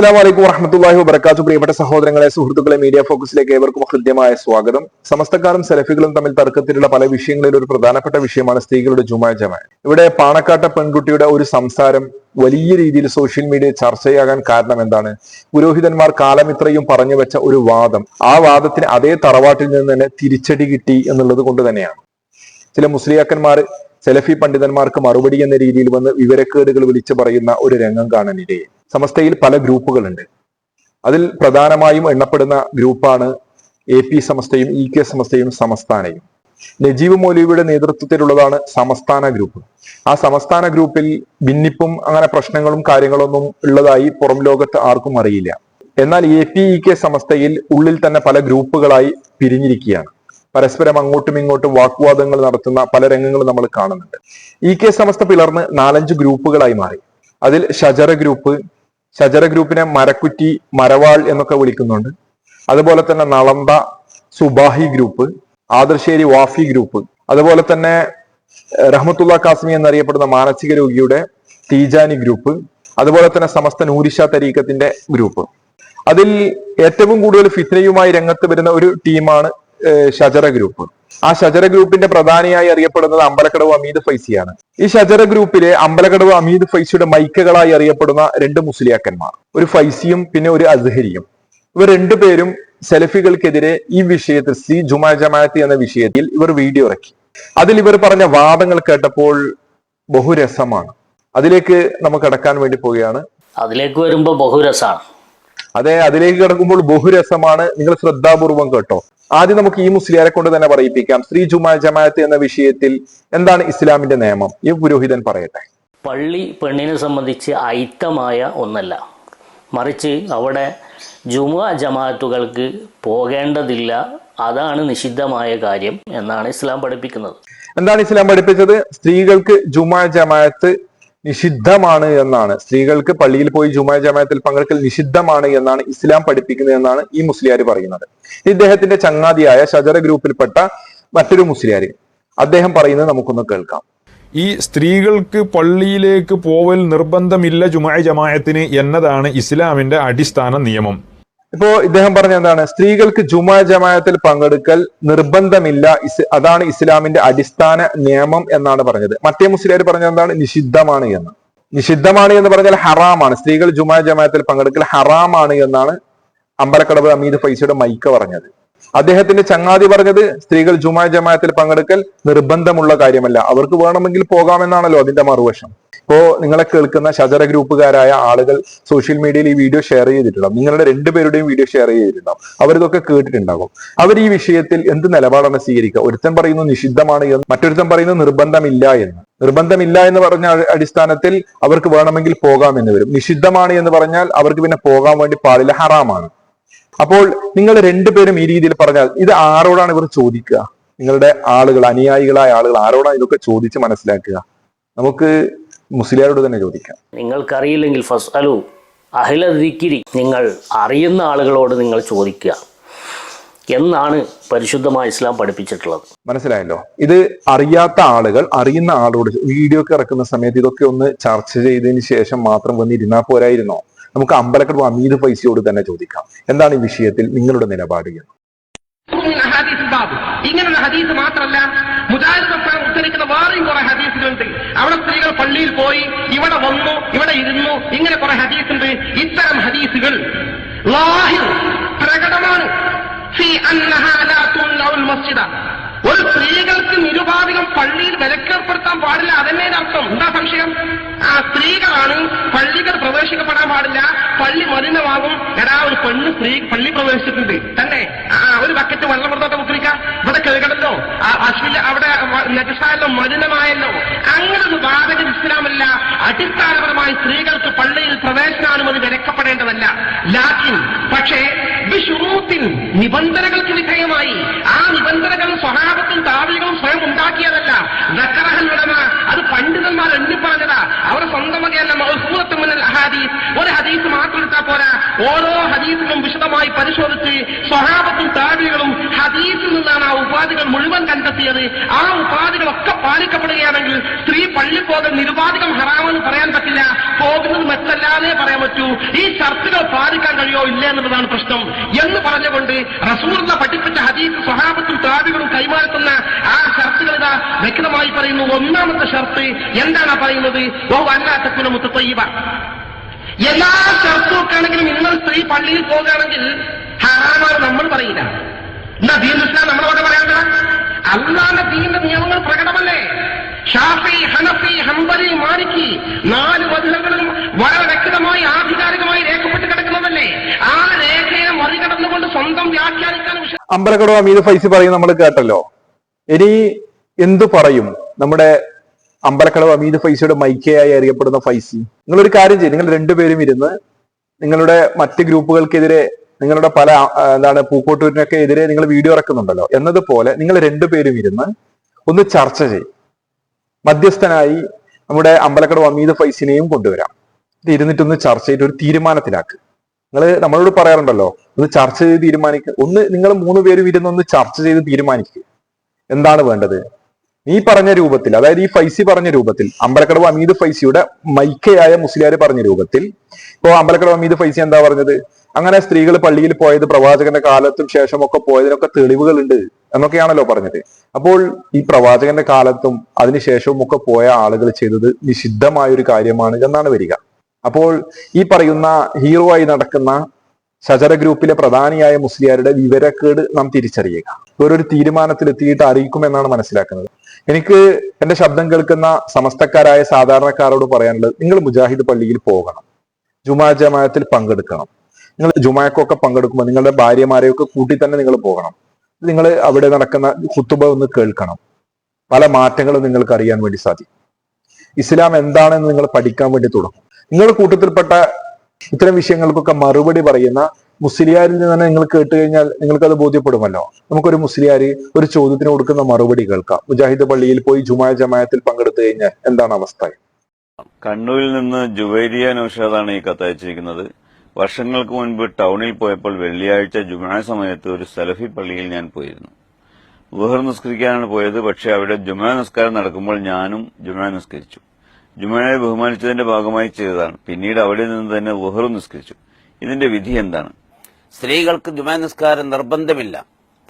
അസ്സാം വലൈക്കും വറഹമത്തല്ലാഹി വബർക്കാത്തു പ്രിയപ്പെട്ട സഹോദരങ്ങളെ സുഹൃത്തുക്കളെ മീഡിയ ഫോക്കസിലേക്ക് ഏവർക്കും ഹൃദ്യമായ സ്വാഗതം. സമസ്തക്കാരും സെലഫികളും തമ്മിൽ തർക്കത്തിലുള്ള പല വിഷയങ്ങളിൽ ഒരു പ്രധാനപ്പെട്ട വിഷയമാണ് സ്ത്രീകളുടെ ജുമാ ജമാ. ഇവിടെ പാണക്കാട്ട പെൺകുട്ടിയുടെ ഒരു സംസാരം വലിയ രീതിയിൽ സോഷ്യൽ മീഡിയ ചർച്ചയാകാൻ കാരണം എന്താണ്? പുരോഹിതന്മാർ കാലമിത്രയും പറഞ്ഞു വെച്ച ഒരു വാദം. ആ വാദത്തിന് അതേ തറവാട്ടിൽ നിന്ന് തന്നെ തിരിച്ചടി കിട്ടി എന്നുള്ളത് കൊണ്ട് തന്നെയാണ്. ചില മുസ്ലിയാക്കന്മാർ സെലഫി പണ്ഡിതന്മാർക്ക് മറുപടി എന്ന രീതിയിൽ വന്ന് വിവരക്കേടുകൾ വിളിച്ചു പറയുന്ന ഒരു രംഗം കാണാനിടയെ സമസ്തയിൽ പല ഗ്രൂപ്പുകളുണ്ട്. അതിൽ പ്രധാനമായും എണ്ണപ്പെടുന്ന ഗ്രൂപ്പാണ് എ പി സമസ്തയും ഇ കെ സമസ്തയും സമസ്ഥാനയും. നജീബ് മൗലവിയുടെ നേതൃത്വത്തിലുള്ളതാണ് സമസ്ഥാന ഗ്രൂപ്പ്. ആ സമസ്ഥാന ഗ്രൂപ്പിൽ ഭിന്നിപ്പും അങ്ങനെ പ്രശ്നങ്ങളും കാര്യങ്ങളൊന്നും ഉള്ളതായി പുറം ലോകത്ത് ആർക്കും അറിയില്ല. എന്നാൽ എ പി ഇ കെ സമസ്തയിൽ ഉള്ളിൽ തന്നെ പല ഗ്രൂപ്പുകളായി പിരിഞ്ഞിരിക്കുകയാണ്. പരസ്പരം അങ്ങോട്ടും ഇങ്ങോട്ടും വാഗ്വാദങ്ങൾ നടത്തുന്ന പല രംഗങ്ങളും നമ്മൾ കാണുന്നുണ്ട്. ഇ കെ സമസ്ത പിളർന്ന് നാലഞ്ച് ഗ്രൂപ്പുകളായി മാറി. അതിൽ ഷജറ ഗ്രൂപ്പ് ഷജറ ഗ്രൂപ്പിനെ മരക്കുറ്റി മരവാൾ എന്നൊക്കെ വിളിക്കുന്നുണ്ട്. അതുപോലെ തന്നെ നളന്ത സുബാഹി ഗ്രൂപ്പ് ആദർശേരി വാഫി ഗ്രൂപ്പ്. അതുപോലെ തന്നെ റഹ്മത്തുള്ള കാസ്മി എന്നറിയപ്പെടുന്ന മാനസിക രോഗിയുടെ തീജാനി ഗ്രൂപ്പ്. അതുപോലെ തന്നെ സമസ്ത നൂരിഷ തരീക്കത്തിന്റെ ഗ്രൂപ്പ്. അതിൽ ഏറ്റവും കൂടുതൽ ഫിത്നയുമായി രംഗത്ത് വരുന്ന ഒരു ടീമാണ് ഷജറ ഗ്രൂപ്പ്. ആ ഷജറ ഗ്രൂപ്പിന്റെ പ്രധാനിയായി അറിയപ്പെടുന്നത് അമ്പലക്കടവ് അമീദ് ഫൈസിയാണ്. ഈ ഷജറ ഗ്രൂപ്പിലെ അമ്പലക്കടവ് അമീദ് ഫൈസിയുടെ മൈക്കകളായി അറിയപ്പെടുന്ന രണ്ട് മുസ്ലിയാക്കന്മാർ ഒരു ഫൈസിയും പിന്നെ ഒരു അസ്ഹരിയും. ഇവർ രണ്ടുപേരും സെലഫികൾക്കെതിരെ ഈ വിഷയത്തിൽ സി ജുമാ ജമാഅത്ത് എന്ന വിഷയത്തിൽ ഇവർ വീഡിയോ ഇറക്കി. അതിൽ ഇവർ പറഞ്ഞ വാദങ്ങൾ കേട്ടപ്പോൾ ബഹുരസമാണ്. അതിലേക്ക് നമുക്ക് കടക്കാൻ വേണ്ടി പോവുകയാണ്. അതിലേക്ക് വരുമ്പോൾ ബഹുരസാണ്. അതെ അതിലേക്ക് കിടക്കുമ്പോൾ ബഹുരസമാണ്. നിങ്ങൾ ശ്രദ്ധാപൂർവം കേട്ടോ. ആദ്യം നമുക്ക് ഈ മുസ്ലിയാരെ കൊണ്ട് തന്നെ പറയിപ്പിക്കാം. ശ്രീ ജുമാ ജമാഅത്ത് എന്ന വിഷയത്തിൽ എന്താണ് ഇസ്ലാമിന്റെ നിയമം? ഈ പുരോഹിതൻ പറയട്ടെ. പള്ളി പെണ്ണിനെ സംബന്ധിച്ച് ഐത്തമായ ഒന്നല്ല. മറിച്ച് അവിടെ ജുമാ ജമാഅത്തുകൾക്ക് പോകേണ്ടതില്ല. അതാണ് നിഷിദ്ധമായ കാര്യം എന്നാണ് ഇസ്ലാം പഠിപ്പിക്കുന്നത്. എന്താണ് ഇസ്ലാം പഠിപ്പിച്ചത്? സ്ത്രീകൾക്ക് ജുമാ ജമാഅത്ത് നിഷിദ്ധമാണ് എന്നാണ്. സ്ത്രീകൾക്ക് പള്ളിയിൽ പോയി ജുമാ ജമാത്തിൽ പങ്കെടുക്കൽ നിഷിദ്ധമാണ് എന്നാണ് ഇസ്ലാം പഠിപ്പിക്കുന്നത് എന്നാണ് ഈ മുസ്ലിയാർ പറയുന്നത്. ഇദ്ദേഹത്തിന്റെ ചങ്ങാതിയായ ഷജറ ഗ്രൂപ്പിൽപ്പെട്ട മറ്റൊരു മുസ്ലിയാർ അദ്ദേഹം പറയുന്നത് നമുക്കൊന്ന് കേൾക്കാം. ഈ സ്ത്രീകൾക്ക് പള്ളിയിലേക്ക് പോവൽ നിർബന്ധമില്ല ജുമായ ജമായത്തിന് എന്നതാണ് ഇസ്ലാമിന്റെ അടിസ്ഥാന നിയമം. ഇപ്പോ ഇദ്ദേഹം പറഞ്ഞ എന്താണ്? സ്ത്രീകൾക്ക് ജുമാ ജമാഅത്തിൽ പങ്കെടുക്കൽ നിർബന്ധമില്ല. അതാണ് ഇസ്ലാമിന്റെ അടിസ്ഥാന നിയമം എന്നാണ് പറഞ്ഞത്. മറ്റേ മുസ്ലിം പറഞ്ഞത് എന്താണ്? നിഷിദ്ധമാണ് എന്ന്. നിഷിദ്ധമാണ് എന്ന് പറഞ്ഞാൽ ഹറാമാണ്. സ്ത്രീകൾ ജുമാ ജമാഅത്തിൽ പങ്കെടുക്കൽ ഹറാമാണ് എന്നാണ് അമ്പലക്കടവ് അമീദ് ഫൈസയുടെ മൈക്ക പറഞ്ഞത്. അദ്ദേഹത്തിന്റെ ചങ്ങാതി പറഞ്ഞത് സ്ത്രീകൾ ജുമാ ജമാഅത്തിൽ പങ്കെടുക്കൽ നിർബന്ധമുള്ള കാര്യമല്ല. അവർക്ക് വേണമെങ്കിൽ പോകാമെന്നാണല്ലോ അതിന്റെ മറുവശം. ഇപ്പോ നിങ്ങളെ കേൾക്കുന്ന ഷജറ ഗ്രൂപ്പുകാരായ ആളുകൾ സോഷ്യൽ മീഡിയയിൽ ഈ വീഡിയോ ഷെയർ ചെയ്തിട്ടുണ്ടാവും. നിങ്ങളുടെ രണ്ടുപേരുടെയും വീഡിയോ ഷെയർ ചെയ്തിട്ടുണ്ടാവും. അവരിതൊക്കെ കേട്ടിട്ടുണ്ടാകും. അവർ ഈ വിഷയത്തിൽ എന്ത് നിലപാടാണ് സ്വീകരിക്കുക? ഒരുത്തൻ പറയുന്നു നിഷിദ്ധമാണ് എന്ന് മറ്റൊരുത്തൻ പറയുന്നു നിർബന്ധമില്ല എന്ന്. നിർബന്ധമില്ല എന്ന് പറഞ്ഞ അടിസ്ഥാനത്തിൽ അവർക്ക് വേണമെങ്കിൽ പോകാം എന്ന് വരും. നിഷിദ്ധമാണ് എന്ന് പറഞ്ഞാൽ അവർക്ക് പിന്നെ പോകാൻ വേണ്ടി പാടില്ല ഹറാമാണ്. അപ്പോൾ നിങ്ങൾ രണ്ടുപേരും ഈ രീതിയിൽ പറഞ്ഞാൽ ഇത് ആരോടാണ് ഇവർ ചോദിക്കുക? നിങ്ങളുടെ ആളുകൾ അനുയായികളായ ആളുകൾ ആരോടാണ് ഇതൊക്കെ ചോദിച്ച് മനസ്സിലാക്കുക? നമുക്ക് മുസ്ലിയാരോട് തന്നെ ചോദിക്കാം. നിങ്ങൾക്കറിയില്ലെങ്കിൽ ഫസ്അലു അഹ്ല ദിക്കിരി നിങ്ങൾ അറിയുന്ന ആളുകളോട് നിങ്ങൾ ചോദിക്കുക. എന്നാണ് പരിശുദ്ധമായ ഇസ്ലാം പഠിപ്പിച്ചിട്ടുള്ളത്. മനസ്സിലായല്ലോ? ഇത് അറിയാത്ത ആളുകൾ അറിയുന്ന ആളോട് വീഡിയോ ഒക്കെ ഇറക്കുന്ന സമയത്ത് ഇതൊക്കെ ഒന്ന് ചർച്ച ചെയ്തതിന് ശേഷം മാത്രം വന്നിരുന്നാൽ പോരായിരുന്നോ? നമുക്ക് അമ്പലക്കടവ് അമീത് പൈസയോട് തന്നെ ചോദിക്കാം. എന്താണ് ഈ വിഷയത്തിൽ നിങ്ങളുടെ നിലപാട് എന്ന്? ഇങ്ങനെയുള്ള ഹദീസ് മാത്രമല്ല മുജാഹിദ് ഉദ്ധരിക്കുന്ന വേറെയും കുറെ ഹദീസുകളുണ്ട്. അവിടെ സ്ത്രീകൾ പള്ളിയിൽ പോയി ഇവിടെ വന്നു ഇവിടെ ഇരുന്നു ഇങ്ങനെ കുറെ ഹദീസുണ്ട്. ഇത്തരം ഹദീസുകൾ പ്രകടമാണ്. ഒരു അന്നഹാ സ്ത്രീകൾക്ക് നിരുപാധികം പള്ളിയിൽ വിലക്കേർപ്പെടുത്താൻ പാടില്ല. അതന്നെ അർത്ഥം. എന്താ സംശയം? ആ സ്ത്രീകളാണ് പള്ളികൾ പ്രവേശിക്കപ്പെടാൻ പാടില്ല. പള്ളി മലിനമാകും. എടാ ഒരു പെണ്ണ് സ്ത്രീ പള്ളി പ്രവേശിച്ചിട്ടുണ്ട്. തന്നെ? ആ ഒരു ബക്കറ്റ് വെള്ളം കൊടുത്തോട്ടെ മുക്രിക്ക ഇവിടെ കേൾക്കണല്ലോ. ആ അശ്വില്ല അവിടെ നജസായല്ലോ മലിനമായല്ലോ. അങ്ങനെ ഒരു വാദക ഇസ്ലാമല്ല. അടിസ്ഥാനപരമായി സ്ത്രീകൾക്ക് പള്ളിയിൽ പ്രവേശനാനുമതി വിലക്കപ്പെടേണ്ടതല്ല. ലാക്കിൻ പക്ഷേ നിബന്ധനകൾക്ക് വിധേയമായി. ആ നിബന്ധനകൾ സ്വഹാബത്തും താവികളും സ്വയം ഉണ്ടാക്കിയതല്ല. ദക്കറഹൽ ഉടമ അത് പണ്ഡിതന്മാർ എണ്ണി പറഞ്ഞതാ അവർ സ്വന്തമതിയല്ല മൗസൂറത്ത് മുന്നിൽ ഹദീസ് ഒരു ഹദീസ് മാത്രം എടുത്താൽ പോരാ. ഓരോ ഹദീസിലും വിശദമായി പരിശോധിച്ച് സ്വഹാബത്തും താവികളും ഹദീസിൽ നിന്നാണ് ആ ഉപാധികൾ മുഴുവൻ കണ്ടെത്തിയത്. ആ ഉപാധികളൊക്കെ പാലിക്കപ്പെടുകയാണെങ്കിൽ സ്ത്രീ പള്ളി പോകൽ നിരുപാധികം ഹറാമെന്ന് പറയാൻ പറ്റില്ല. പോകുന്നത് മെച്ചല്ലാതെ പറയാൻ പറ്റൂ. ഈ ഷർത്തുകൾ പാലിക്കാൻ കഴിയോ ഇല്ല എന്നുള്ളതാണ് പ്രശ്നം. എന്ന് പറഞ്ഞുകൊണ്ട് റസൂറിനെ പഠിപ്പിച്ച ഹദീസ് സ്വഹാബത്തും താബികളും കൈമാറുന്ന ആ ഷർത്തുകൾ ഇതാ വ്യക്തമായി പറയുന്നു. ഒന്നാമത്തെ ഷർത്ത് എന്താണ് പറയുന്നത്? ഓ വല്ലാത്തക്കുല മുത്തയ്യബ എല്ലാ ഷർത്തും നിങ്ങൾ സ്ത്രീ പള്ളിയിൽ പോകുകയാണെങ്കിൽ ഹറാമാണ് നമ്മൾ പറയില്ല. എന്നാ ദീൻ ഇസ്ലാം നമ്മളോട് പറയേണ്ട അള്ളാന്റെ ദീന്റെ നിയമങ്ങൾ പ്രകടമല്ലേ? ഷാഫി ഹനഫി ഹംബലി മാലിക്കി നാല് വചനങ്ങളും വളരെ വ്യക്തമായി ആധികാരികമായി രേഖപ്പെട്ട് കിടക്കുന്നതല്ലേ? ആ രേഖയെ മറികടന്നുകൊണ്ട് സ്വന്തം വ്യാഖ്യാനിക്കാൻ അമ്പലക്കടവ് അമീദ് ഫൈസി പറയും നമ്മൾ കേട്ടല്ലോ. ഇനി എന്തു പറയും നമ്മുടെ അമ്പലക്കടവ് അമീദ് ഫൈസിയുടെ മൈക്കയായി അറിയപ്പെടുന്ന ഫൈസി? നിങ്ങളൊരു കാര്യം ചെയ്യും. നിങ്ങൾ രണ്ടുപേരും ഇരുന്ന് നിങ്ങളുടെ മറ്റ് ഗ്രൂപ്പുകൾക്കെതിരെ നിങ്ങളുടെ പല എന്താണ് പൂക്കോട്ടൂരിനൊക്കെ എതിരെ നിങ്ങൾ വീഡിയോ ഇറക്കുന്നുണ്ടല്ലോ. എന്നതുപോലെ നിങ്ങൾ രണ്ടുപേരും ഇരുന്ന് ഒന്ന് ചർച്ച ചെയ്യും. മധ്യസ്ഥനായി നമ്മുടെ അമ്പലക്കട അമീദ് ഫൈസിനെയും കൊണ്ടുവരാം. ഇത് ഇരുന്നിട്ടൊന്ന് ചർച്ച ചെയ്തിട്ട് ഒരു തീരുമാനത്തിലാക്ക്. നിങ്ങൾ നമ്മളോട് പറയാറുണ്ടല്ലോ ഒന്ന് ചർച്ച ചെയ്ത് തീരുമാനിക്കുക ഒന്ന് നിങ്ങൾ മൂന്ന് പേരും ഇരുന്ന് ഒന്ന് ചർച്ച ചെയ്ത് തീരുമാനിക്കുക എന്താണ് വേണ്ടത്? നീ പറഞ്ഞ രൂപത്തിൽ അതായത് ഈ ഫൈസി പറഞ്ഞ രൂപത്തിൽ അമ്പലക്കടവ് അമീദ് ഫൈസിയുടെ മൈക്കയായ മുസ്ലിയാർ പറഞ്ഞ രൂപത്തിൽ ഇപ്പോ അമ്പലക്കടവ് അമീദ് ഫൈസി എന്താ പറഞ്ഞത്? അങ്ങനെ സ്ത്രീകൾ പള്ളിയിൽ പോയത് പ്രവാചകന്റെ കാലത്തും ശേഷമൊക്കെ പോയതിനൊക്കെ തെളിവുകളുണ്ട് എന്നൊക്കെയാണല്ലോ പറഞ്ഞത്. അപ്പോൾ ഈ പ്രവാചകന്റെ കാലത്തും അതിനുശേഷവും ഒക്കെ പോയ ആളുകൾ ചെയ്തത് നിഷിദ്ധമായ ഒരു കാര്യമാണ് എന്നാണ് വരിക. അപ്പോൾ ഈ പറയുന്ന ഹീറോ ആയി നടക്കുന്ന ശജര ഗ്രൂപ്പിലെ പ്രധാനിയായ മുസ്ലിയാരുടെ വിവരക്കേട് നാം തിരിച്ചറിയുക. ഓരോരു തീരുമാനത്തിലെത്തിയിട്ട് അറിയിക്കുമെന്നാണ് മനസ്സിലാക്കുന്നത്. എനിക്ക് എന്റെ ശബ്ദം കേൾക്കുന്ന സമസ്തക്കാരായ സാധാരണക്കാരോട് പറയാനുള്ളത് നിങ്ങൾ മുജാഹിദ് പള്ളിയിൽ പോകണം. ജുമാ ജമാഅത്തിൽ പങ്കെടുക്കണം. നിങ്ങൾ ജുമാക്കൊക്കെ പങ്കെടുക്കുമ്പോൾ നിങ്ങളുടെ ഭാര്യമാരെയൊക്കെ കൂട്ടി തന്നെ നിങ്ങൾ പോകണം. നിങ്ങൾ അവിടെ നടക്കുന്ന കുത്തുബ ഒന്ന് കേൾക്കണം. പല മാറ്റങ്ങളും നിങ്ങൾക്ക് അറിയാൻ വേണ്ടി സാധിക്കും. ഇസ്ലാം എന്താണെന്ന് നിങ്ങൾ പഠിക്കാൻ വേണ്ടി തുടങ്ങും. നിങ്ങളുടെ കൂട്ടത്തിൽപ്പെട്ട ഇത്തരം വിഷയങ്ങൾക്കൊക്കെ മറുപടി പറയുന്ന മുസ്ലിയാരിൽ നിന്ന് തന്നെ നിങ്ങൾ കേട്ട് കഴിഞ്ഞാൽ നിങ്ങൾക്ക് അത് ബോധ്യപ്പെടുമല്ലോ. നമുക്കൊരു മുസ്ലിയാരി ഒരു ചോദ്യത്തിന് കൊടുക്കുന്ന മറുപടി കേൾക്കാം. മുജാഹിദ് പള്ളിയിൽ പോയി ജുമായ ജമായത്തിൽ പങ്കെടുത്തു കഴിഞ്ഞാൽ എന്താണ് അവസ്ഥ? കണ്ണൂരിൽ നിന്ന് ജുവൈരിയ നൌഷാദാണ് ഈ കത്തയച്ചിരിക്കുന്നത് വർഷങ്ങൾക്ക് മുൻപ് ടൗണിൽ പോയപ്പോൾ വെള്ളിയാഴ്ച ജുമാ സമയത്ത് ഒരു സലഫി പള്ളിയിൽ ഞാൻ പോയിരുന്നു. ഗുഹർ നിസ്കരിക്കാനാണ് പോയത് പക്ഷേ അവിടെ ജുമാ നിസ്കാരം നടക്കുമ്പോൾ ഞാനും ജുമാ നിസ്കരിച്ചു. ജുമാനെ ബഹുമാനിച്ചതിന്റെ ഭാഗമായി ചെയ്തതാണ്. പിന്നീട് അവിടെ നിന്ന് തന്നെ വുഹർ നിസ്കരിച്ചു. ഇതിന്റെ വിധി എന്താണ്? സ്ത്രീകൾക്ക് ജുമാ നിസ്കാരം നിർബന്ധമില്ല.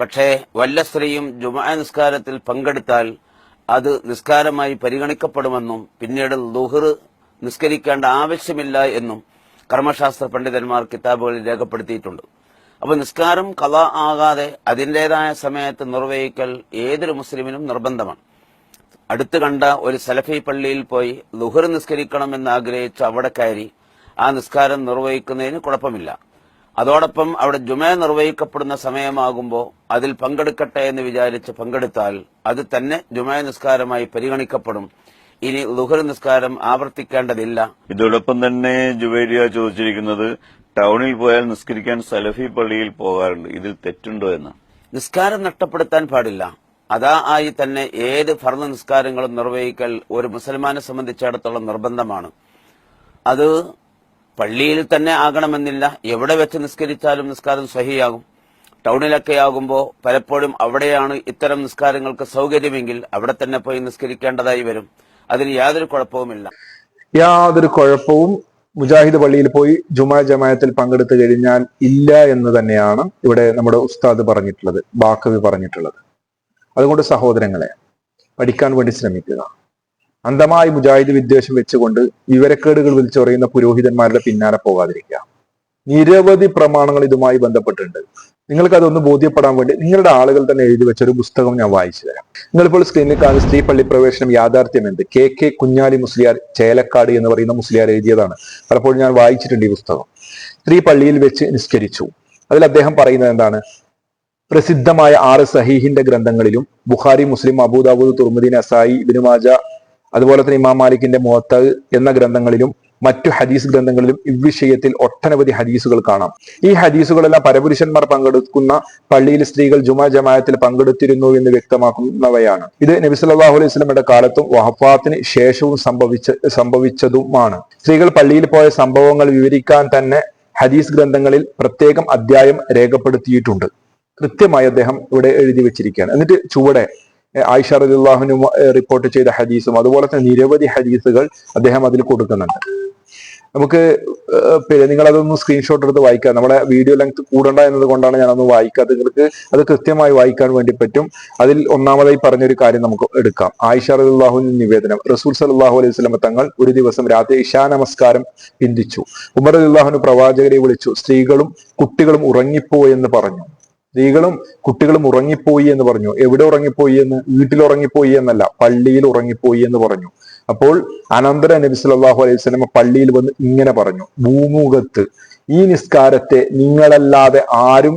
പക്ഷേ വല്ല സ്ത്രീയും ജുമാ നിസ്കാരത്തിൽ പങ്കെടുത്താൽ അത് നിസ്കാരമായി പരിഗണിക്കപ്പെടുമെന്നും പിന്നീട് ലുഹർ നിസ്കരിക്കേണ്ട ആവശ്യമില്ല എന്നും കർമ്മശാസ്ത്ര പണ്ഡിതന്മാർ കിതാബുകളിൽ രേഖപ്പെടുത്തിയിട്ടുണ്ട്. അപ്പോൾ നിസ്കാരം കഥ ആകാതെ അതിന്റെതായ സമയത്ത് നിർവഹിക്കൽ ഏതൊരു മുസ്ലിമിനും നിർബന്ധമാണ്. അടുത്ത് കണ്ട ഒരു സലഫി പള്ളിയിൽ പോയി ലുഹർ നിസ്കരിക്കണമെന്ന് എന്നാഗ്രഹിച്ച് അവിടെ കയറി ആ നിസ്കാരം നിർവഹിക്കുന്നതിന് കുഴപ്പമില്ല. അതോടൊപ്പം അവിടെ ജുമ നിർവഹിക്കപ്പെടുന്ന സമയമാകുമ്പോൾ അതിൽ പങ്കെടുക്കട്ടെ എന്ന് വിചാരിച്ച് പങ്കെടുത്താൽ അത് തന്നെ ജുമ നിസ്കാരമായി പരിഗണിക്കപ്പെടും. ഇനി ലുഹർ നിസ്കാരം ആവർത്തിക്കേണ്ടതില്ല. ഇതോടൊപ്പം തന്നെ ജുവേരിയ ചോദിച്ചിരിക്കുന്നത് ടൗണിൽ പോയാൽ നിസ്കരിക്കാൻ സലഫി പള്ളിയിൽ പോകാറുണ്ട്. ഇതിൽ തെറ്റുണ്ടോ എന്ന്. നിസ്കാരം നഷ്ടപ്പെടുത്താൻ പാടില്ല. അതാ ആയി തന്നെ ഏത് ഭരണ നിസ്കാരങ്ങളും നിർവഹിക്കൽ ഒരു മുസൽമാനെ സംബന്ധിച്ചിടത്തോളം നിർബന്ധമാണ്. അത് പള്ളിയിൽ തന്നെ ആകണമെന്നില്ല. എവിടെ വെച്ച് നിസ്കരിച്ചാലും നിസ്കാരം സഹിയാകും. ടൗണിലൊക്കെ ആകുമ്പോൾ പലപ്പോഴും അവിടെയാണ് ഇത്തരം നിസ്കാരങ്ങൾക്ക് സൗകര്യമെങ്കിൽ അവിടെ തന്നെ പോയി നിസ്കരിക്കേണ്ടതായി വരും. അതിന് യാതൊരു കുഴപ്പവുമില്ല. യാതൊരു കുഴപ്പവും മുജാഹിദ് പള്ളിയിൽ പോയി ജുമാ ജമായത്തിൽ പങ്കെടുത്തു കഴിഞ്ഞാൽ ഇല്ല എന്ന് തന്നെയാണ് ഇവിടെ നമ്മുടെ ഉസ്താദ് പറഞ്ഞിട്ടുള്ളത് ബാക്കവി പറഞ്ഞിട്ടുള്ളത്. അതുകൊണ്ട് സഹോദരങ്ങളെ പഠിക്കാൻ വേണ്ടി ശ്രമിക്കുക. അന്ധമായി മുജാഹിദ് വിദ്വേഷം വെച്ചുകൊണ്ട് വിവരക്കേടുകൾ വിളിച്ചറിയുന്ന പുരോഹിതന്മാരുടെ പിന്നാലെ പോകാതിരിക്കുക. നിരവധി പ്രമാണങ്ങൾ ഇതുമായി ബന്ധപ്പെട്ടിട്ടുണ്ട്. നിങ്ങൾക്ക് അതൊന്ന് ബോധ്യപ്പെടാൻ വേണ്ടി നിങ്ങളുടെ ആളുകൾ തന്നെ എഴുതി വെച്ച ഒരു പുസ്തകം ഞാൻ വായിച്ചു തരാം. നിങ്ങളിപ്പോൾ സ്ക്രീനിൽ കാണുന്ന സ്ത്രീ പള്ളി പ്രവേശനം യാഥാർത്ഥ്യം എന്ത്? കെ കെ കുഞ്ഞാലി മുസ്ലിയാർ ചേലക്കാട് എന്ന് പറയുന്ന മുസ്ലിയാർ എഴുതിയതാണ്. പലപ്പോഴും ഞാൻ വായിച്ചിട്ടുണ്ട് ഈ പുസ്തകം. സ്ത്രീ പള്ളിയിൽ വെച്ച് നിസ്കരിച്ചു. അതിൽ അദ്ദേഹം പറയുന്നത് എന്താണ്? പ്രസിദ്ധമായ ആറ് സഹീഹിന്റെ ഗ്രന്ഥങ്ങളിലും ബുഖാരി മുസ്ലിം അബൂദാബൂദ് തുർമുദീൻ അസായി ബിനുമാജ അതുപോലെ തന്നെ ഇമാം മാലിക്കിന്റെ മുഹത്ത എന്ന ഗ്രന്ഥങ്ങളിലും മറ്റു ഹദീസ് ഗ്രന്ഥങ്ങളിലും ഇவ்വിഷയത്തിൽ ഒട്ടനവധി ഹദീസുകൾ കാണാം. ഈ ഹദീസുകളെല്ലാം പരപുരുഷന്മാർ പങ്കെടുക്കുന്ന പള്ളിയിൽ സ്ത്രീകൾ ജുമാ ജമായത്തിൽ പങ്കെടുത്തിരുന്നു എന്ന് വ്യക്തമാക്കുന്നവയാണ്. ഇത് നബി സല്ലല്ലാഹു അലൈഹി വസല്ലമയുടെ കാലത്തും വഹഫാത്തിന് ശേഷവും സംഭവിച്ച സംഭവിച്ചതുമാണ്. സ്ത്രീകൾ പള്ളിയിൽ പോയ സംഭവങ്ങൾ വിവരിക്കാൻ തന്നെ ഹദീസ് ഗ്രന്ഥങ്ങളിൽ പ്രത്യേകം അധ്യായം രേഖപ്പെടുത്തിയിട്ടുണ്ട്. കൃത്യമായി അദ്ദേഹം ഇവിടെ എഴുതി വെച്ചിരിക്കുകയാണ്. എന്നിട്ട് ചുവടെ ആയിഷ റലിള്ളാഹുനു റിപ്പോർട്ട് ചെയ്ത ഹദീസും അതുപോലെ തന്നെ നിരവധി ഹദീസുകൾ അദ്ദേഹം അതിൽ കൊടുക്കുന്നുണ്ട്. നമുക്ക് പിന്നെ നിങ്ങൾ അതൊന്ന് സ്ക്രീൻഷോട്ട് എടുത്ത് വായിക്കുക നമ്മുടെ വീഡിയോ ലെങ്ത് കൂടണ്ട എന്നത് കൊണ്ടാണ് ഞാനൊന്ന് വായിക്കുക നിങ്ങൾക്ക് അത് കൃത്യമായി വായിക്കാൻ വേണ്ടി പറ്റും. അതിൽ ഒന്നാമതായി പറഞ്ഞൊരു കാര്യം നമുക്ക് എടുക്കാം. ആയിഷ റളിയല്ലാഹുവിന്റെ നിവേദനം. റസൂൽ സലാഹു അലൈഹി സ്വലമ തങ്ങൾ ഒരു ദിവസം രാത്രി ഇഷാ നമസ്കാരം പിന്തിച്ചു. ഉമർ അള്ളാഹുന് പ്രവാചകരെ വിളിച്ചു. സ്ത്രീകളും കുട്ടികളും ഉറങ്ങിപ്പോയെന്ന് പറഞ്ഞു. സ്ത്രീകളും കുട്ടികളും ഉറങ്ങിപ്പോയി എന്ന് പറഞ്ഞു. എവിടെ ഉറങ്ങിപ്പോയി എന്ന്? വീട്ടിൽ ഉറങ്ങിപ്പോയി എന്നല്ല പള്ളിയിൽ ഉറങ്ങിപ്പോയി എന്ന് പറഞ്ഞു. അപ്പോൾ അനന്തര നബി സല്ലല്ലാഹു അലൈഹി വസല്ലം പള്ളിയിൽ വന്ന് ഇങ്ങനെ പറഞ്ഞു ഭൂമുഖത്ത് ഈ നിസ്കാരത്തെ നിങ്ങളല്ലാതെ ആരും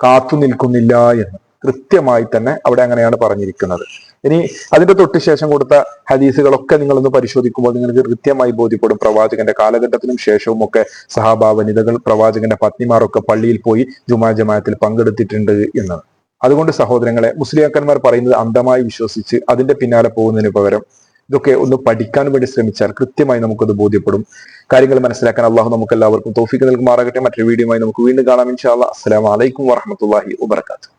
കാത്തു നിൽക്കുന്നില്ല എന്ന്. കൃത്യമായി തന്നെ അവിടെ അങ്ങനെയാണ് പറഞ്ഞിരിക്കുന്നത്. ഇനി അതിന്റെ തൊട്ട് ശേഷം കൊടുത്ത ഹദീസുകളൊക്കെ നിങ്ങളൊന്ന് പരിശോധിക്കുമ്പോൾ നിങ്ങൾക്ക് കൃത്യമായി ബോധ്യപ്പെടും. പ്രവാചകന്റെ കാലഘട്ടത്തിനും ശേഷവും ഒക്കെ സഹാബ വനിതകൾ പ്രവാചകന്റെ പത്നിമാരൊക്കെ പള്ളിയിൽ പോയി ജുമാ ജമാഅത്തിൽ പങ്കെടുത്തിട്ടുണ്ട് എന്ന്. അതുകൊണ്ട് സഹോദരങ്ങളെ മുസ്ലിയാക്കന്മാർ പറയുന്നത് അന്ധമായി വിശ്വസിച്ച് അതിന്റെ പിന്നാലെ പോകുന്നതിന് പകരം ഇതൊക്കെ ഒന്ന് പഠിക്കാൻ വേണ്ടി ശ്രമിച്ചാൽ കൃത്യമായി നമുക്കത് ബോധ്യപ്പെടും. കാര്യങ്ങൾ മനസ്സിലാക്കാൻ അള്ളാഹു നമുക്ക് എല്ലാവർക്കും തോഫിക്ക് നൽകുമാറാകട്ടെ. മറ്റൊരു വീഡിയോയുമായി നമുക്ക് വീണ്ടും കാണാം. ഇൻഷാ അല്ലാ വലൈക്കും വാഹമത്തല്ലാഹി വബറകാതുഹു.